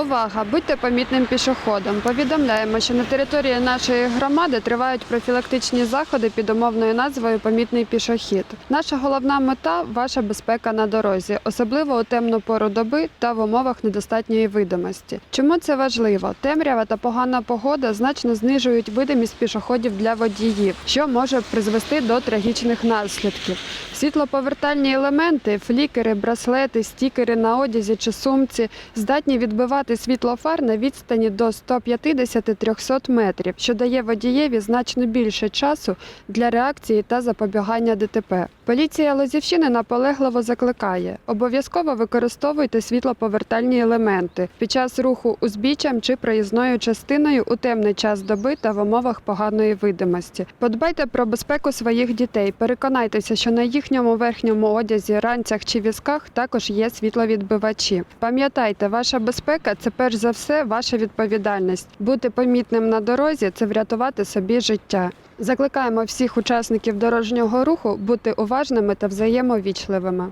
Увага! Будьте помітним пішоходом. Повідомляємо, що на території нашої громади тривають профілактичні заходи під умовною назвою Помітний пішохід. Наша головна мета ваша безпека на дорозі, особливо у темну пору доби та в умовах недостатньої видимості. Чому це важливо? Темрява та погана погода значно знижують видимість пішоходів для водіїв, що може призвести до трагічних наслідків. Світлоповертальні елементи, флікери, браслети, стікери на одязі чи сумці здатні відбивати світло фар на відстані до 150-300 метрів, що дає водієві значно більше часу для реакції та запобігання ДТП. Поліція Лозівщини наполегливо закликає: обов'язково використовуйте світлоповертальні елементи під час руху узбіччям чи проїзною частиною у темний час доби та в умовах поганої видимості. Подбайте про безпеку своїх дітей. Переконайтеся, що на їхньому верхньому одязі, ранцях чи візках також є світловідбивачі. Пам'ятайте, ваша безпека це перш за все ваша відповідальність. Бути помітним на дорозі це врятувати собі життя. Закликаємо всіх учасників дорожнього руху бути уважними та взаємовічливими.